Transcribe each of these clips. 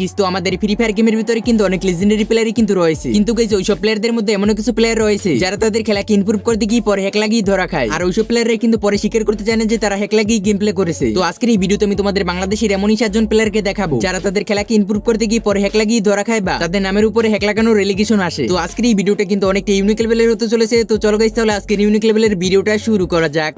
Geese তো আমাদের free fire গেমের ভিতরে কিন্তু অনেক লেজেন্ডারি প্লেয়ারই কিন্তু রয়েছে। কিন্তু গাইস ওইসব প্লেয়ারদের মধ্যে এমন কিছু প্লেয়ার রয়েছে, যারা তাদের খেলাকে ইমপ্রুভ করতে গিয়ে পরে হ্যাক লাগিয়ে ধরা খায়। আর ওইসব প্লেয়াররা কিন্তু পরে স্বীকার করতে জানে যে তারা হ্যাক লাগিয়ে গেম প্লে করেছে। তো আজকের এই ভিডিওতে আমি তোমাদের বাংলাদেশের এমনই সাতজন প্লেয়ারকে দেখাবো, যারা তাদের খেলাকে ইমপ্রুভ করতে গিয়ে পরে হ্যাক লাগিয়ে ধরা খায় বা তাদের নামের উপরে হ্যাক লাগানোর রেলিগেশন আসে। তো আজকের এই ভিডিওটা কিন্তু অনেকটা ইউনিক লেভেলের হতে চলেছে। তো চলো গাইস তাহলে আজকের ইউনিক লেভেলের ভিডিওটা শুরু করা যাক।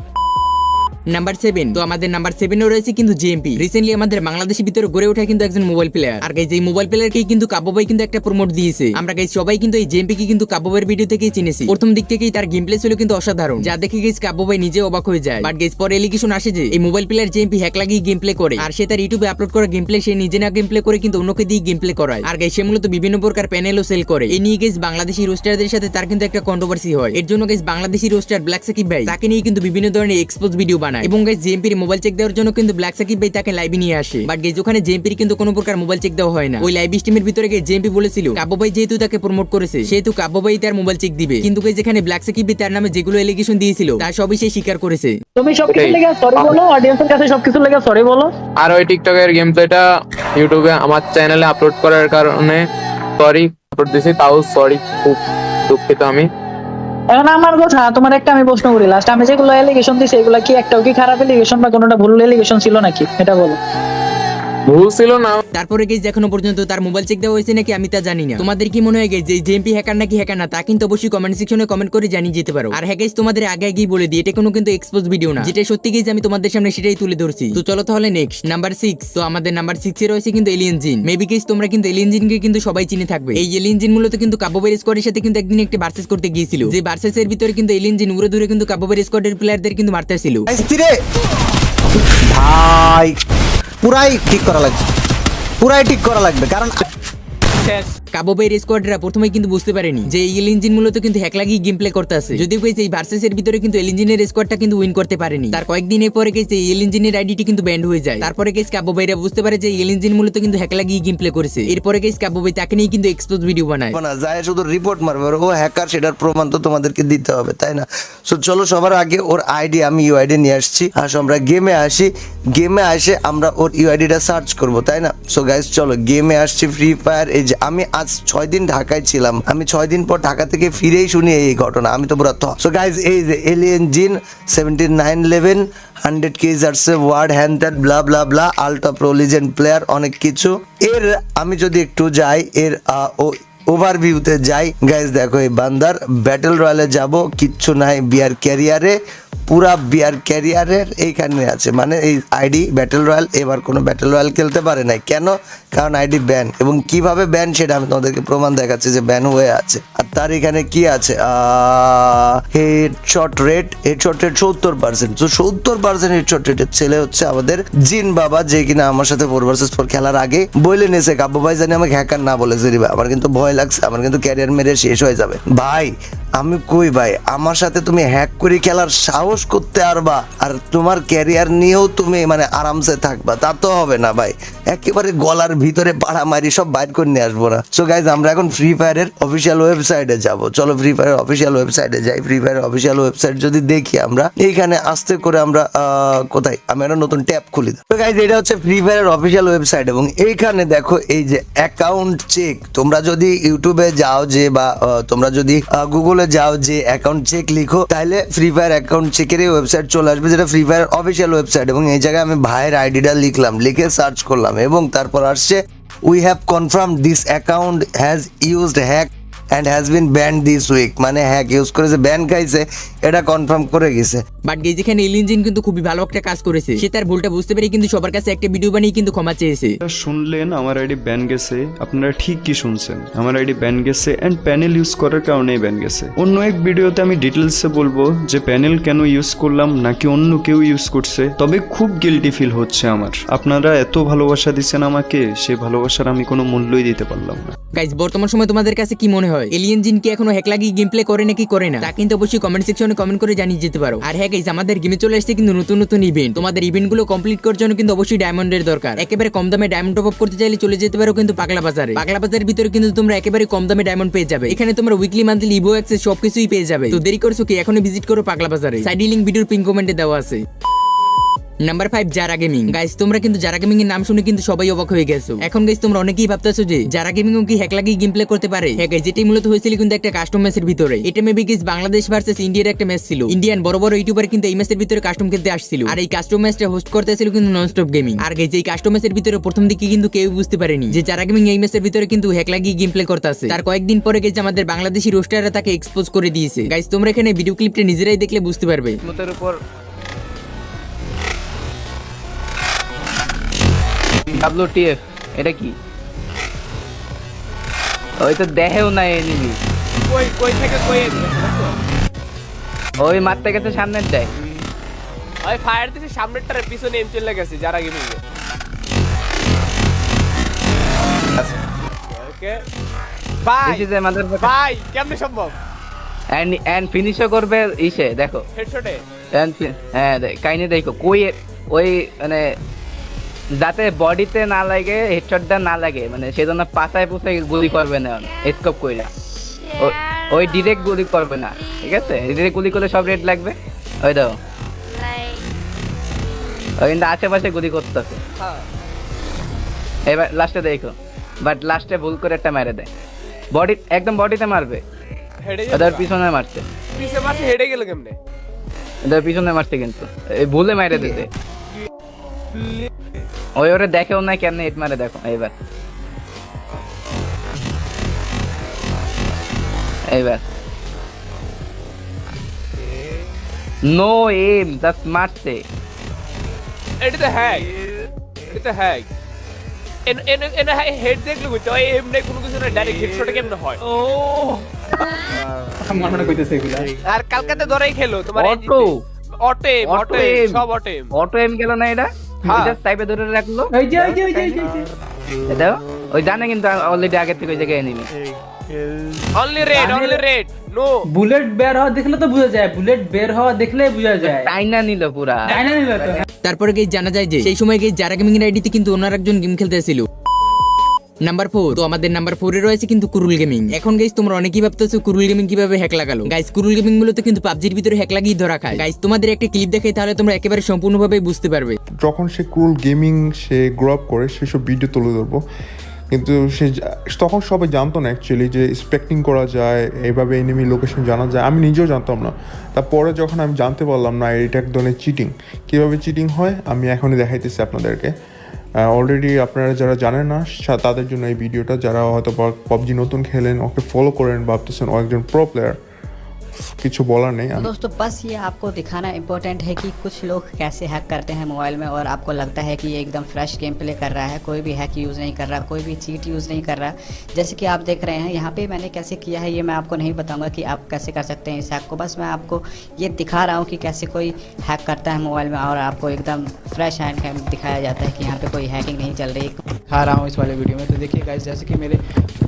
নাম্বার সেভেন তো আমাদের নাম্বার সেভেনও রয়েছে কিন্তু জেএমপি রিসেন্টলি আমাদের বাংলাদেশের ভিতরে গড়ে ওঠা কিন্তু একজন মোবাইল প্লেয়ার আর গাইজ এই মোবাইল প্লেয়ারকে কিন্তু কাব্য ভাই কিন্তু একটা প্রমোট দিয়েছে। আমরা গাইজ সবাই কিন্তু এই জেএমপি কে কিন্তু কাব্য ভাইয়ের ভিডিও থেকেই চিনেছি। প্রথম দিক থেকেই তার গেম প্লে ছিল কিন্তু অসাধারণ। যা দেখে গেছ কাব্য ভাই নিজে অবাক হয়ে যায়। বাট গেছ পরে এলিগেশন আসে যে এই মোবাইল প্লেয়ার জেএমপি হ্যাক লাগিয়ে গেম প্লে করে। আর সে তার ইউটিউবে আপলোড করা গেম প্লে সে নিজে না গেম প্লে করে কিন্তু অন্যকে দিয়ে গেম প্লে করায়। আর গাইজ সে মূলত বিভিন্ন প্রকার প্যানেলও সেল করে। এই নিয়ে গেছ বাংলাদেশি রোস্টারদের সাথে তার কিন্তু একটা কন্ট্রোভার্সি হয়। এর জন্য গেছ বাংলাদেশি রোস্টার ব্ল্যাক সাকিব ভাই, তাকে নিয়ে কিন্তু বিভিন্ন ধরনের এক্সপোজ ভিডিও বানায়। এবং গাইজ জেএমপির মোবাইল চেক দেওয়ার জন্য কিন্তু ব্ল্যাক সাকিব ভাই তাকে লাইভে নিয়ে আসে। বাট গেজ ওখানে জেএমপির কিন্তু কোনো প্রকার মোবাইল চেক দেওয়া হয় না। ওই লাইভ স্ট্রিমের ভিতরে গিয়ে জেএমপি বলেছিল কাব্য ভাই যেহেতু তাকে প্রমোট করেছে সেহেতু কাব্য ভাই তার মোবাইল চেক দিবে। কিন্তু গাইজ যেখানে ব্ল্যাক সাকিব ভাই তার নামে যেগুলো এলিগেশন দিয়েছিল তা সবই সে স্বীকার করেছে। তুমি সবকিছু। লেগে সরি বলো অডিয়েন্সের কাছে সবকিছু লেগে সরি বলো। আর ওই টিকটকের গেম প্লেটা ইউটিউবে আমার চ্যানেলে আপলোড করার কারণে সরি আপলোড দিয়েছি তাও সরি খুব দুঃখিত আমি। এখন আমার কথা, তোমার একটা আমি প্রশ্ন করি লাস্ট আমি যেগুলো এলিগেশন দিছি, এগুলো কি একটাও কি খারাপ এলিগেশন বা কোনোটা ভুল এলিগেশন ছিল নাকি? এটা বলো। ভুল ছিল না। তারপরে গেজ এখনও পর্যন্ত তার মোবাইল চেক দেওয়া হয়েছে নাকি আমি তা জানি না। তোমাদের কি মনে হয় গেছে যে জেএমপি হ্যাকার নাকি হ্যাকার না তা কিন্তু অবশ্যই কমেন্ট সেকশনে কমেন্ট করে জানিয়ে যেতে পারো। আর হ্যাকাইজ তোমাদের আগে আগেই বলে দিই এটা কোনো কিন্তু এক্সপোজ ভিডিও না। যেটা সত্যি গেজ আমি তোমাদের সামনে সেটাই তুলে ধরছি। তো চলো তাহলে নেক্সট নাম্বার সিক্স তো আমাদের নাম্বার সিক্স এ রয়েছে কিন্তু এলিয়েন জিন মেবি গেজ তোমরা কিন্তু এলিয়েন জিনকে কিন্তু সবাই চিনে থাকবে। এই এলিয়েন জিন মূলত কিন্তু কাব্যবের স্কোয়াডের সাথে কিন্তু একদিন একটি ভার্সেস করতে গিয়েছিল। যে ভার্সেস এর ভিতরে কিন্তু এলিয়েন জিন উড়ে দূরে কিন্তু কাব্যবের স্কোয়াডের প্লেয়ারদের কিন্তু মারতেছিল ভাই! পুরাই ঠিক করা লাগবে। পুরাই ঠিক করা লাগবে কারণ কাবোবের স্কোয়াডরা প্রথমে কিন্তু বুঝতে পারেনি যে এই এলিঞ্জিন মূলত কিন্তু হ্যাক লাগিয়ে গেম প্লে করতে আছে যদিও গেছে এই ভার্সেস এর ভিতরে কিন্তু এলিঞ্জিনের স্কোয়াডটা কিন্তু উইন করতে পারেনি। তার কয়েকদিনের পরে গেছে এই এলিঞ্জিনের আইডিটি কিন্তু ব্যান্ড হয়ে যায়। তারপরে গেছে কাবোবাইরা বুঝতে পারে যে এই এলিঞ্জিন মূলত কিন্তু হ্যাক লাগিয়ে গেম প্লে করেছে। এরপরে গেছে কাবোবাই তাকে নিয়ে কিন্তু এক্সপোজ ভিডিও বানায়। না যায় শুধু রিপোর্ট মারবে ও হ্যাকার সেটার প্রমাণ তো তোমাদেরকে দিতে হবে, তাই না? সো চলো সবার আগে ওর আইডি আমি ইউআইডি নিয়ে আসছি। আসো আমরা গেমে আসি। গেমে আসে আমরা ওর ইউ ইউআইডিটা সার্চ করব, তাই না? সো গাইস চলো গেমে আসছি ফ্রি ফায়ার এই যে আমি আজ ছয় দিন ঢাকায় ছিলাম। আমি ছয় দিন পর ঢাকা থেকে ফিরেই শুনি এই ঘটনা। আমি তো পুরো সো গাইজ এই যে alien gene seventy nine eleven hundred cage আসছে word hand blah blah blah ultra pro legend player অনেক কিছু। এর আমি যদি একটু যাই, এর ও ওভারভিউতে যাই গাইজ দেখো এই বান্দার ব্যাটেল রয়্যালে যাব, কিচ্ছু নাই বিয়ার ক্যারিয়ারে পুরা বিয়ার ক্যারিয়ারের এইখানে আছে। মানে এই আইডি ব্যাটেল রয়্যাল এবার কোনো ব্যাটেল রয়্যাল খেলতে পারে নাই। কেন? কারণ আইডি ব্যান এবং কীভাবে ব্যান সেটা আমি তোমাদেরকে প্রমাণ দেখাচ্ছি যে ব্যান হয়ে আছে। আর তার এখানে কি আছে? Head shot rate head shot rate সত্তর পার্সেন্ট সত্তর পার্সেন্ট হেড শট রেটের ছেলে হচ্ছে আমাদের জিন বাবা, যে কিনা আমার সাথে ফোর খেলার আগে বলে নিয়েছে। কাব্য ভাই জানি আমাকে হ্যাকার না বলেছে রে আমার কিন্তু ভয় লাগছে, আমার কিন্তু ক্যারিয়ার মেরে শেষ হয়ে যাবে। ভাই, আমি কই ভাই? আমার সাথে তুমি হ্যাক করে খেলার সাহস করতে পারবা আর তোমার ক্যারিয়ার নিয়েও তুমি মানে আরামসে থাকবা। তা তো হবে না ভাই। একেবারে গলার ভিতরে পাড়া মারি সব বাইর করে নিয়ে আসব না। সো গাইজ আমরা এখন ফ্রি ফায়ারের অফিসিয়াল ওয়েবসাইটে যাব। চলো ফ্রি ফায়ার অফিসিয়াল ওয়েবসাইটে যাই। ফ্রি ফায়ার অফিসিয়াল ওয়েবসাইট যদি দেখি আমরা, এইখানে আস্তে করে আমরা কোথায়? আমি একটা নতুন ট্যাব খুলি তো গাইজ এটা হচ্ছে ফ্রি ফায়ারের অফিসিয়াল ওয়েবসাইট এবং এইখানে দেখো এই যে অ্যাকাউন্ট চেক তোমরা যদি ইউটিউবে যাও যে বা তোমরা যদি গুগলে যাও যে অ্যাকাউন্ট চেক লিখো, তাহলে ফ্রি ফায়ার অ্যাকাউন্ট চেকের এই ওয়েবসাইট চলে আসবে, যেটা ফ্রি ফায়ার অফিসিয়াল ওয়েবসাইট এবং এই জায়গায় আমি ভাইয়ের আইডিটা লিখলাম, লিখে সার্চ করলাম। এবং তারপর আসছে we have confirm this account has used hack and has been banned this week মানে হ্যাক ইউজ করেছে? ব্যান খাইছে এটা কনফার্ম করে গেছে। বাট গেজ এখানে এলিয়েন জিন কিন্তু খুবই ভালো একটা কাজ করেছে সে তার ভুলটা বুঝতে পেরে কিন্তু সবার কাছে একটা ভিডিও বানিয়ে কিন্তু ক্ষমা চেয়েছে। আপনারা শুনলেন আমার আইডি ব্যান গেছে আপনারা ঠিক কি শুনছেন? আমার আইডি ব্যান গেছে এন্ড প্যানেল ইউজ করার কারণেই ব্যান গেছে। অন্য এক ভিডিওতে আমি ডিটেলসে বলব যে প্যানেল কেন ইউজ করলাম নাকি অন্য কেউ ইউজ করছে তবে খুব গিল্টি ফিল হচ্ছে আমার। আপনারা এত ভালোবাসা দিচ্ছেন আমাকে সেই ভালোবাসার আমি কোনো মূল্যই দিতে পারলাম না। গাইজ বর্তমান সময় তোমাদের কাছে কি মনে হয়? এলিয়েন জিন কি এখনও হ্যাক লাগিয়ে গেম প্লে করে নাকি করে না? তা কিন্তু অবশ্যই কমেন্ট সেকশনে কমেন্ট করে জানিয়ে যেতে পারো। আর হ্যাঁ গাইজ আমাদের গেমে চলে আসছে কিন্তু নতুন নতুন ইভেন্ট তোমাদের ইভেন্টগুলো কমপ্লিট করার জন্য কিন্তু অবশ্যই ডায়মন্ডের দরকার। একেবারে কম দামে ডায়মন্ড টপ আপ করতে চাইলে চলে যেতে পারো কিন্তু পাগলা বাজারে। পাগলা বাজারের ভিতরে কিন্তু তোমরা একেবারে কম দামে ডায়মন্ড পেয়ে যাবে। এখানে তোমরা উইকলি মান্থলি ইভো অ্যাক্সেস সবকিছুই পেয়ে যাবে। তো দেরি করছ কি, এখনই ভিজিট করো পাগলা বাজারে। সাইড লিঙ্ক ভিডিওর পিন কমেন্টে দেওয়া আছে। নাম্বার ফাইভ যারা গেমিং গাইস তোমরা কিন্তু যারা গেমিং এর নাম শুনে কিন্তু সবাই অবাক হয়ে গেছো। এখন গাইস তোমরা অনেকেই ভাবতেছো যে যারা গেমিং কি হ্যাক লাগিয়ে গেম প্লে করতে পারে? হ্যাঁ গাইস যেটাই মূলত হয়েছিল কিন্তু একটা কাস্টম ম্যাচের ভিতরে। এটা মেবি গাইস বাংলাদেশ ভার্সেস ইন্ডিয়ার একটা ম্যাচ ছিল। ইন্ডিয়ান বড় বড় ইউটিউবার কিন্তু এই ম্যাচের ভিতরে কাস্টম খেলতে আসছিল। আর এই কাস্টম ম্যাচটা হোস্ট করতেছিল কিন্তু ননস্টপ গেমিং আর গাইস এই কাস্টম ম্যাচের ভিতরে প্রথম দিকে কিন্তু কেউ বুঝতে পারেনি যে যারা গেমিং এই ম্যাচের ভিতরে কিন্তু হ্যাক লাগিয়ে গেম প্লে করতেছে। তার কয়েকদিন পরে গেছে আমাদের বাংলাদেশি রোস্টাররা তাকে এক্সপোজ করে দিয়েছে। গাইস তোমরা এখানে ভিডিও ক্লিপটা নিজেরাই দেখলে বুঝতে পারবে। ডাব্লিউটিএফ এটা কি? ওই তো দেহেও নাই এনিমি কই কই থেকে কই ওই মারতে গেছে সামনের দেয় ওই ফায়ার দিছে সামনেরটার পিছনে এম চলে গেছে যারা গেমিং ওকে। ভাই দিস ইজ আমাদের ভাই কেমনে সম্ভব? এন্ড এন্ড ফিনিশও করবে ইসে দেখো। হেডশটে fi- হ্যাঁ দে- কাহিনী দেখো। কই ওই মানে যাতে বডিতে না লাগে হেডশটটা না লাগে মানে সেজন্য পাছায় পুষায় গুলি করবে না স্কোপ কইরা। ওই ডিরেক্ট গুলি করবে না ঠিক আছে? ডিরেক্ট গুলি করলে সব রেড লাগবে? ওই দাও। ওই কিন্তু আশেপাশে গুলি করতেছে। এবার লাস্টে দেখো বাট লাস্টে ভুল করে একটা মেরে দেয়। বডি একদম বডিতে মারবে। হেডে ওদের পিছনে মারছে। পিছে মাসে হেডে গেল কেমনে? ওদের পিছনে মারছে কিন্তু। এই ভুলে মেরে দিতে ওই ওরে দেখেও না কেমনে হিট মারে দেখো এইবার। এইবার। নো এম জাস্ট মারছে এটা তো হ্যাক। এটা তো hack. N N N head দেখলে বুঝতে হয় এমনি কোনো কিছু না ডাইরেক্ট হেডশটে কেমনে হয়? ও। আর কালকাতে ধরেই খেলো তোমার auto auto aim auto aim সব অটো এম অটো এম গেল না এটা? হ্যাঁ। ধরে রাখল। এটা ওই জানে কিন্তু অলরেডি আগে থেকে ওই জায়গায় enemy only red only red no bullet বের হওয়া দেখলে তো বোঝা যায়। বুলেট বের হওয়া দেখলে বোঝা যায়। টাইনা নিল পুরা। চাইনা নিল তো। তারপরে গিয়ে জানা যায় যে সেই সময় গিয়ে যারা গেমিং আইডিতে কিন্তু ওনার একজন গেম খেলতেছিল। নাম্বার ফোর তো আমাদের নাম্বার ফোরে রয়েছে কিন্তু কুরুল গেমিং এখন গাইস তোমরা অনেকেই ভাবতেছো কুরুল গেমিং কীভাবে হ্যাক লাগালো। গাইস কুরুল গেমিং মূলত কিন্তু পাবজির ভিতরে হ্যাক লাগিয়ে ধরা খায়। গাইস তোমাদের একটা ক্লিপ দেখাই, তাহলে তোমরা একেবারে সম্পূর্ণভাবে বুঝতে পারবে। যখন সে ক্রুল গেমিং সে গ্রো করে সেসব ভিডিও তুলে ধরবো। কিন্তু সে তখন সবাই জানতো না অ্যাকচুয়ালি যে স্পেক্টিং করা যায়, এইভাবে এনিমি লোকেশন জানা যায়। আমি নিজেও জানতাম না। তারপরে যখন আমি জানতে পারলাম না, এটা এক ধরনের চিটিং কীভাবে চিটিং হয়, আমি এখনই দেখাইতেছি আপনাদেরকে। অলরেডি আপনারা যারা জানেন না তাদের জন্য এই ভিডিওটা যারা হয়তো পাবজি নতুন খেলেন, ওকে ফলো করেন ভাবতেছেন ও একজন প্রো প্লেয়ার কিছু বলার নেই আমি दोस्तों बस ये आपको दिखाना इम्पोर्टेंट है कि कुछ लोग कैसे हैक करते हैं मोबाइल में और आपको लगता है कि ये एकदम फ्रेश गेम प्ले कर रहा है कोई भी हैक यूज़ नहीं कर रहा कोई भी चीट यूज़ नहीं कर रहा जैसे कि आप देख रहे हैं यहाँ पे मैंने कैसे किया है ये मैं आपको नहीं बताऊंगा कि आप कैसे कर सकते हैं इस हैक को बस मैं आपको ये दिखा रहा हूँ कि कैसे कोई हैक करता है मोबाइल में और आपको एकदम फ्रेश हैंड कैम दिखाया जाता है कि यहाँ पे कोई हैकिंग नहीं चल रही खा रहा हूँ इस वाले वीडियो में तो देखिए गाइस जैसे कि मेरे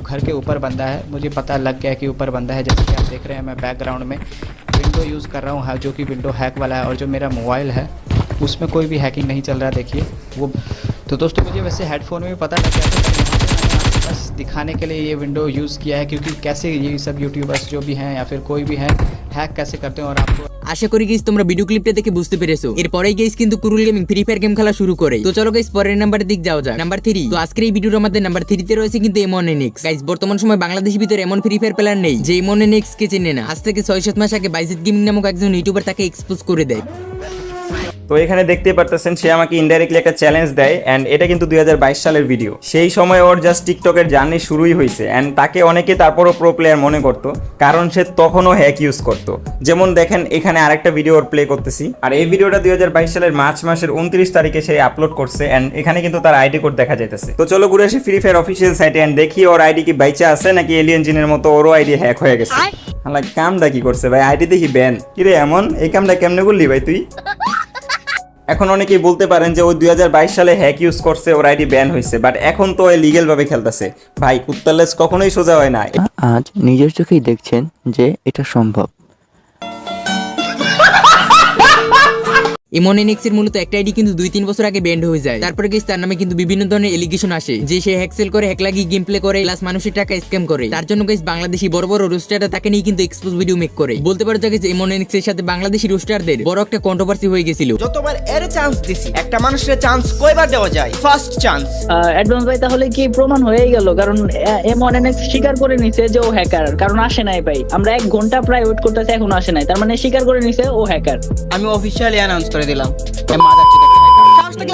घर के ऊपर बंदा है। मुझे पता लग गया है कि ऊपर बंदा है। जैसे कि आप देख रहे हैं मैं बैकग्राउंड में विंडो यूज़ कर रहा हूँ हाँ, जो कि विंडो हैक वाला है और जो मेरा मोबाइल है उसमें कोई भी हैकिंग नहीं चल रहा देखिए। वो तो दोस्तों मुझे वैसे हेडफोन में भी पता लग गया बस दिखाने के लिए ये विंडो यूज़ किया है क्योंकि कैसे ये सब यूट्यूबर्स जो भी हैं या फिर कोई भी है हैक कैसे करते हैं और আশা করি গেস তোমরা ভিডিও ক্লিপটা দেখে বুঝতে পেরেছ। এরপরেই গেস কিন্তু Kurul gaming Free Fire game খেলা শুরু করে। তো চলো গেস পরের নাম্বার দিক যাও যাক। নাম্বার থ্রি তো আজকের এই ভিডিওর আমাদের নাম্বার থ্রিতে রয়েছে কিন্তু এমন এনিক্স গাইস বর্তমান সময় বাংলাদেশের ভিতরে এমন ফ্রি ফায়ার প্লেয়ার নেই। যে এমন এনিক্স কে চেনে না, আজ থেকে ছয় সাত মাস আগে বাইজিত গেমিং নামক একজন ইউটিউবার তাকে এক্সপোজ করে দেয়। তো এখানে দেখতে পারতেছেন সে আমাকে ইনডাইরেক্টলি একটা চ্যালেঞ্জ দেয় অ্যান্ড এটা কিন্তু দুই হাজার বাইশ সালের ভিডিও সেই সময় ওর জাস্ট টিকটকের জার্নি শুরুই হয়েছে অ্যান্ড তাকে অনেকে তারপরও প্রো প্লেয়ার মনে করতো কারণ সে তখনও হ্যাক ইউজ করতো। যেমন দেখেন এখানে আরেকটা ভিডিও ওর প্লে করতেছি আর এই ভিডিওটা দুই হাজার বাইশ সালের মার্চ মাসের উনত্রিশ তারিখে সে আপলোড করছে অ্যান্ড এখানে কিন্তু তার আইডি কোড দেখা যাইতেছে। তো চলো ঘুরে আসি ফ্রি ফায়ার অফিসিয়াল সাইটে অ্যান্ড দেখি ওর আইডি কি বাইচা আছে নাকি এলিয়েন জিনের মতো ওরও আইডি হ্যাক হয়ে গেছে। হালা কামটা কি করছে ভাই? আইডি দেখি ব্যান কিরে এমন? এই কামটা কেমনে করলি ভাই তুই? এখন অনেকেই বলতে পারেন যে ওই দুই হাজার বাইশ সালে হ্যাক ইউজ করছে, ওর আইডি ব্যান হয়েছে বাট এখন তো লিগেল ভাবে খেলতেছে। ভাই কুত্তালেস কখনোই সোজা হয় না। আজ নিজের চোখেই দেখছেন যে এটা সম্ভব। এমন এনএক্স এর মূলত একটা আইডি কিন্তু দুই তিন বছর আগে ব্যান্ড হয়ে যায়। তারপরে গেছে তার নামে কিন্তু বিভিন্ন ধরনের এলিগেশন আসে যে সে হ্যাকসেল করে হ্যাক লাগিয়ে গেম প্লে করে প্লাস মানুষের টাকা স্ক্যাম করে। তার জন্য গেছে বাংলাদেশি বড় বড় রোস্টাররা তাকে নিয়ে কিন্তু এক্সপোজ ভিডিও মেক করে। বলতে পারো যে এমন এনএক্স এর সাথে বাংলাদেশি রোস্টারদের বড় একটা কন্ট্রোভার্সি হয়ে গেছিল। যতবার এর চান্স দিছি একটা মানুষের চান্স কয়বার দেওয়া যায়? ফার্স্ট চান্স অ্যাডভান্স ভাই তাহলে কি প্রমাণ হয়েই গেল? কারণ এমন এনএক্স স্বীকার করে নিছে যে ও হ্যাকার কারণ আসে নাই ভাই। আমরা এক ঘণ্টা প্রায় ওয়েট করতেছি এখনও আসে নাই। তার মানে স্বীকার করে নিছে ও হ্যাকার আমি অফিসিয়ালি অ্যানাউন্স করে দিলাম। থাকলে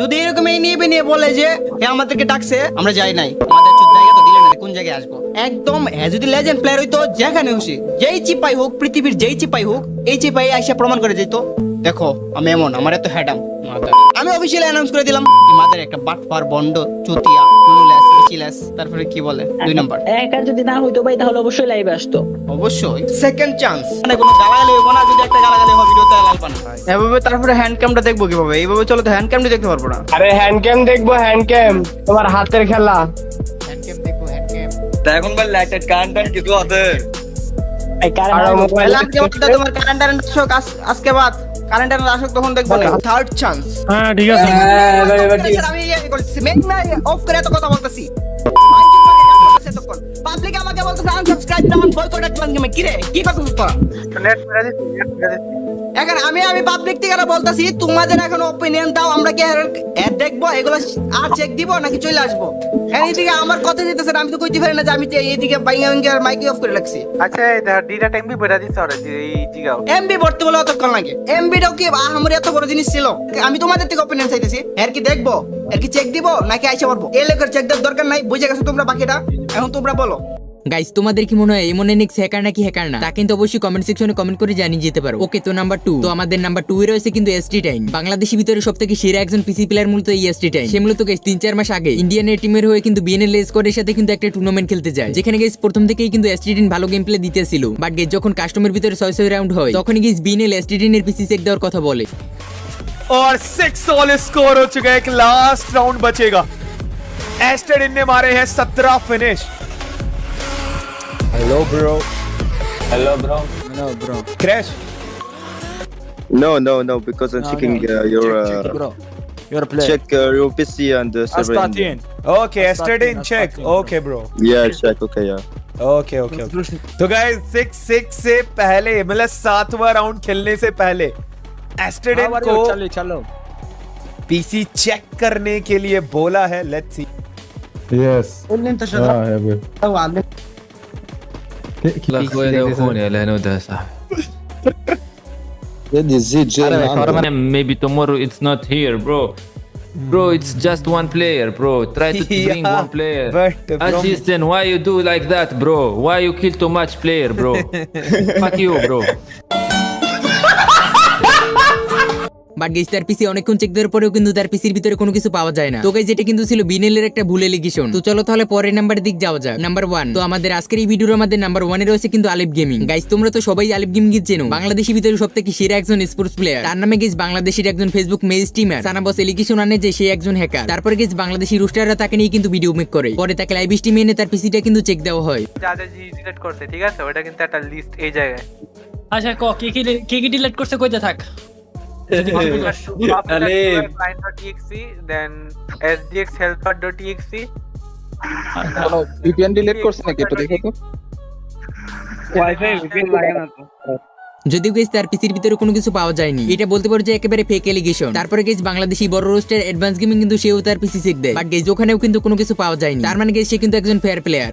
যদি এরকম এই নিয়ে নিয়ে বলে যে আমাদেরকে ডাকছে আমরা যাই নাই। মাদার জায়গা তো দিলে না কোন জায়গায় আসব? একদম যদি লেজেন্ড প্লেয়ার হইতো যেখানে খুশি। যেই চিপাই হোক পৃথিবীর যেই চিপাই হোক এই চিপাই আইসা প্রমাণ করে যেত দেখো আমি এমন আমার এত হ্যাডাম আমি অফিসিয়ালি অ্যানাউন্স করে দিলাম মাদার একটা বাটপার বন্ড চুতিয়া নুনুলেস তারপরে কি বলে? দুই নাম্বার। হ্যাকার যদি না হইতো ভাই তাহলে অবশ্যই লাইভে আসতো। অবশ্যই। সেকেন্ড চান্স মানে কোনো গালাগালি হইব না যদি একটা গালাগালি হবে ভিডিওতে লাল পান এভাবে তারপরে হ্যান্ড ক্যামটা দেখব কীভাবে? এইভাবে চলো তো হ্যান্ড ক্যামটা দেখতে পারব না। আরে হ্যান্ড ক্যাম দেখব হ্যান্ড ক্যাম তোমার হাতের খেলা। হ্যান্ড ক্যাম দেখব হ্যান্ড ক্যাম তা এখন ভাই লাইটেড কারেন্ট কিছু আছে? এই কারণ আর মোবাইল এলাম তোমার কারেন্ট আজকে বাদ। কারেন্ট টারেন্ট আসুক তখন দেখব না। থার্ড চান্স হ্যাঁ ঠিক আছে। আমি ইয়ে মেন না অফ করে এত কথা বলতেছি। পাবলিক আমাকে বলতেছে আনসাবস্ক্রাইব বয়কট গেমে কি এখন আমি আমি পাবলিক থেকে আরও বলতেছি তোমাদের এখন ওপিনিয়ন দাও আমরা কি অ্যাড দেখব? এগুলো আর চেক দিব নাকি চলে আসব? হ্যাঁ এইদিকে আমার কথা দিতেছে আমি তো কইতে পারি না যে আমি এইদিকে বাইঙ্গা বাইঙ্গা আর মাইক অফ করে রাখছি। আচ্ছা ডিটা এমবি বেটা দিছ আর এই জিগাও। এমবি ভর্তি বলে অতক্ষণ লাগে। এমবিটাও কি আমার এত বড় জিনিস ছিল? আমি তোমাদের থেকে ওপিনিয়ন চাইতেছি এর কি দেখব এর কি চেক দিব নাকি আইসা পারব এই লেখার চেক দেওয়ার দরকার নাই বুঝে গেছো তোমরা বাকিটা? এখন তোমরা বলো গাইস তোমাদের কি মনে হয় এমন এনএক্স হ্যাকার নাকি হ্যাকার না তা কিন্তু অবশ্যই কমেন্ট সেকশনে কমেন্ট করে জানিয়ে যেতে পারো ওকে তো নাম্বার টু তো আমাদের নাম্বার টু এ রয়েছে কিন্তু এসটি টাইম বাংলাদেশের ভিতরে সব থেকে সেরা একজন পিসি প্লেয়ার মূলত এই এসটি টাইম সে মূলত গেছে তিন চার মাস আগে ইন্ডিয়ানের টিমের হয়ে কিন্তু বিএনএল স্কোয়াডের সাথে কিন্তু একটা টুর্নামেন্ট খেলতে যায় যেখানে গেছে প্রথম থেকেই কিন্তু এসটি টেন ভালো গেম প্লে দিতেছিল বাট গেস যখন কাস্টমের ভিতরে ছয় ছয় রাউন্ড হয় তখন গেছে বিএনএল এসটি টেনের পিসি চেক দেওয়ার কথা বলে और सिक्स ऑल स्कोर हो चुका है एक लास्ट राउंड बचेगा एस्टेड ने मारे हैं सत्रह finish hello bro hello bro no bro crash no, no, because I'm checking uh, your uh, Your check uh, your PC and the server. in. There. Okay एस्टेड in check okay bro Yeah, check. Okay, yeah. Okay okay okay तो guys six six से पहले मतलब सातवां round खेलने से पहले एस्टेडन को चलो. पीसी चेक करने के लिए बोला है let's see Yes. Maybe tomorrow it's not here, bro. Bro, it's just one player, bro. Try to bring Yeah, one player. but, Assistant, ah, why you do like that, bro? Why you kill too much player, bro? Fuck you, bro. But guess তার PC অনেকক্ষণ check দেওয়ার পরেও কিন্তু তার পিসির ভিতরে কোনো কিছু পাওয়া যায় না। তো গাইজ এটা কিন্তু ছিল বিনেলের একটা ভুল এলিগেশন তো চলো তাহলে পরের নাম্বারের দিক যাওয়া যাক। নাম্বার ওয়ান তো আমাদের আজকের এই ভিডিওর আমাদের নাম্বার ওয়ানে রয়েছে কিন্তু আলিফ গেমিং গাইজ তোমরা তো সবাই আলিফ গেমিং চেনো। বাংলাদেশের ভিতরে সব থেকে সেরা একজন স্পোর্টস প্লেয়ার তার নামে গেছ বাংলাদেশের একজন ফেসবুক মেজ টিমার সানাবস এলিগেশন আনে যে সে একজন হ্যাকার তারপরে গেছ বাংলাদেশি রুস্টাররা তাকে নিয়ে কিন্তু ভিডিও মেক করে। পরে তাকে লাইভ স্ট্রিমে এনে তার পিসিটা কিন্তু চেক দেওয়া হয়। যা যা ডিলিট করছে ঠিক আছে? ওটা কিন্তু একটা লিস্ট এই জায়গায়। আচ্ছা ক? কি কি কি কি ডিলিট করছে? কইতে থাক। client.exe then sdxhelper.exe VPN delete করছে নাকি একটু দেখো তো? ওয়াইফাই ভিপিএন লাগে না তো। যদিও গেছ তার পিসির ভিতরে কোনো কিছু পাওয়া যায়নি। এটা বলতে পারো যে একেবারে ফেক এলিগেশন তারপরে গেছ বাংলাদেশি বড় রোস্টার অ্যাডভান্স গেমিং কিন্তু সেও তার পিসি চেক দেয়। বাট গেছ ওখানেও কিন্তু কোনো কিছু পাওয়া যায়নি। তার মানে গেছ সে কিন্তু একজন ফেয়ার প্লেয়ার